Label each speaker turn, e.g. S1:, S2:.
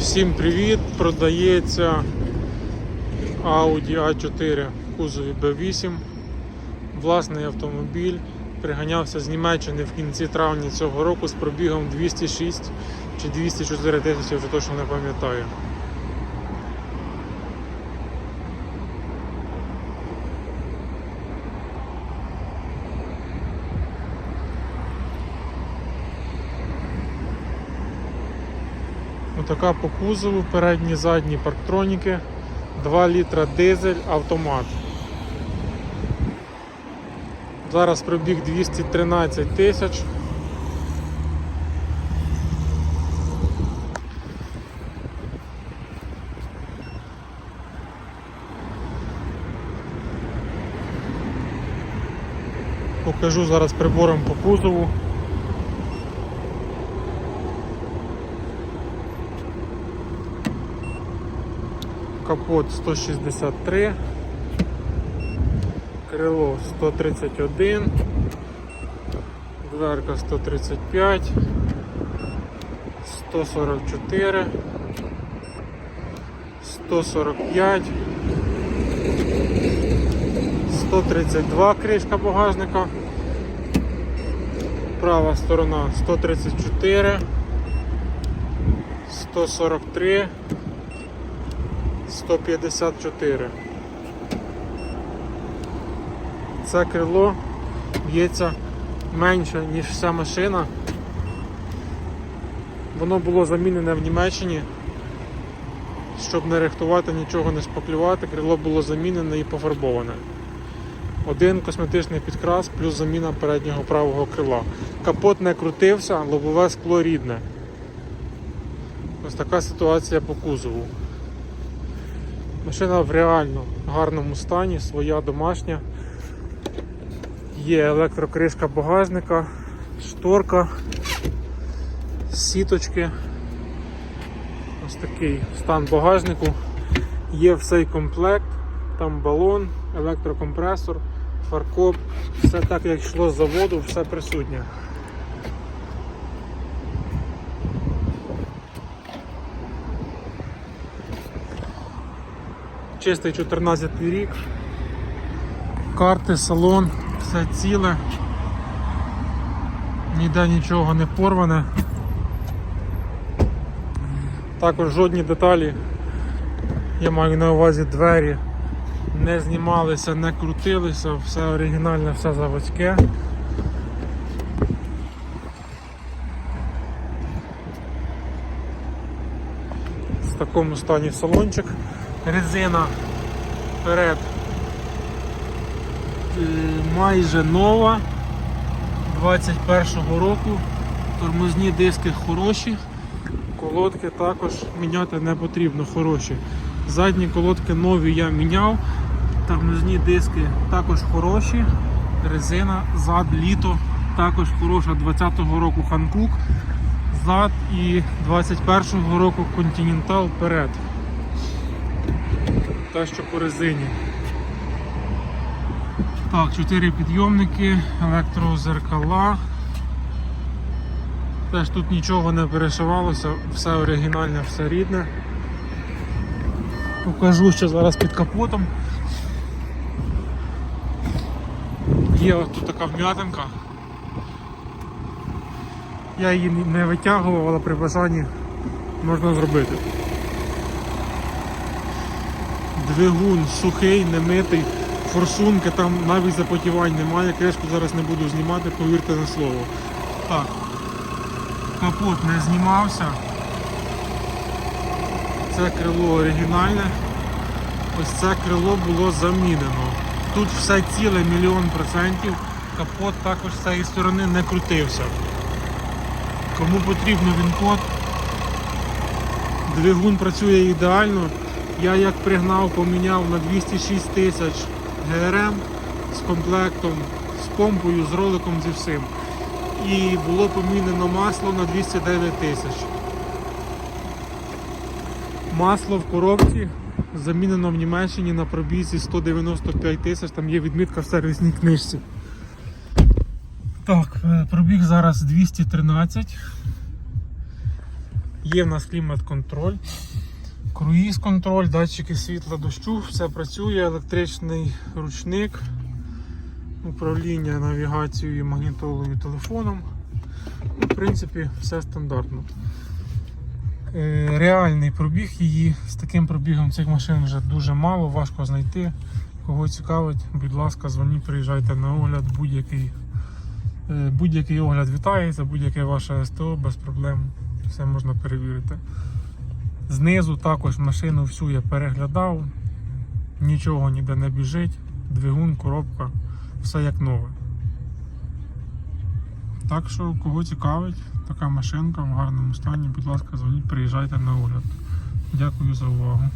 S1: Всім привіт! Продається Audi A4 в кузові B8. Власний автомобіль. Приганявся з Німеччини в кінці травня цього року з пробігом 206 чи 204 тисячі, вже точно не пам'ятаю. Отака по кузову, передні задні парктроніки, 2 літра дизель, автомат. Зараз пробіг 213 тисяч. Покажу зараз прибором по кузову. Капот 163, крило 131, дверка 135, 144, 145, 132 кришка багажника, права сторона 134, 143. 154. Це крило б'ється менше, ніж вся машина. Воно було замінене в Німеччині. Щоб не рихтувати, нічого не шпаклювати, крило було замінене і пофарбоване. Один косметичний підкрас плюс заміна переднього правого крила. Капот не крутився, лобове скло рідне. Ось така ситуація по кузову. Машина в реально гарному стані, своя домашня. Є електрокришка багажника, шторка, сіточки. Ось такий стан багажнику. Є всей комплект, там балон, електрокомпресор, фаркоп, все так як йшло з заводу, все присутнє. Чистий 14 рік. Карти, салон, все ціле. Ніде нічого не порване. Також жодні деталі, я маю на увазі двері, не знімалися, не крутилися, все оригінальне, все заводське. В такому стані салончик. Резина вперед. Е, майже нова. 21-го року. Тормозні диски хороші, колодки також міняти не потрібно хороші. Задні колодки нові я міняв, тормозні диски також хороші, резина, зад, літо також хороша. 20-го року Ханкук, зад і 21-го року Continental вперед. Те, що по резині. Так, 4 підйомники, електрозеркала. Теж тут нічого не перешивалося, все оригінальне, все рідне. Покажу ще зараз під капотом. Є от тут така вм'ятинка. Я її не витягував, але при бажанні можна зробити. Двигун сухий, немитий, форсунки, там навіть запотівань немає, кришку зараз не буду знімати, повірте на слово. Так, капот не знімався. Це крило оригінальне. Ось це крило було замінено. Тут все ціле мільйон процентів. Капот також з цієї сторони не крутився. Кому потрібно він код, двигун працює ідеально. Я як пригнав, поміняв на 206 тисяч ГРМ з комплектом, з помпою, з роликом зі всім. І було помінено масло на 209 тисяч. Масло в коробці замінено в Німеччині на пробізі 195 тисяч, там є відмітка в сервісній книжці. Так, е, пробіг зараз 213. Є в нас клімат-контроль, круїз-контроль, датчики світла дощу, все працює, електричний ручник, управління навігацією, магнітолою, телефоном. Ну, В принципі, все стандартно. Е, Реальний пробіг її. З таким пробігом цих машин вже дуже мало, важко знайти. Кого цікавить, будь ласка, дзвоніть, приїжджайте на огляд, будь-який. Е, Будь-який огляд вітається, будь-яке ваше СТО без проблем. Все можна перевірити. Знизу також машину всю я переглядав, нічого ніде не біжить, двигун, коробка, все як нове. Так що, кого цікавить, така машинка в гарному стані, будь ласка, дзвоніть, приїжджайте на огляд. Дякую за увагу.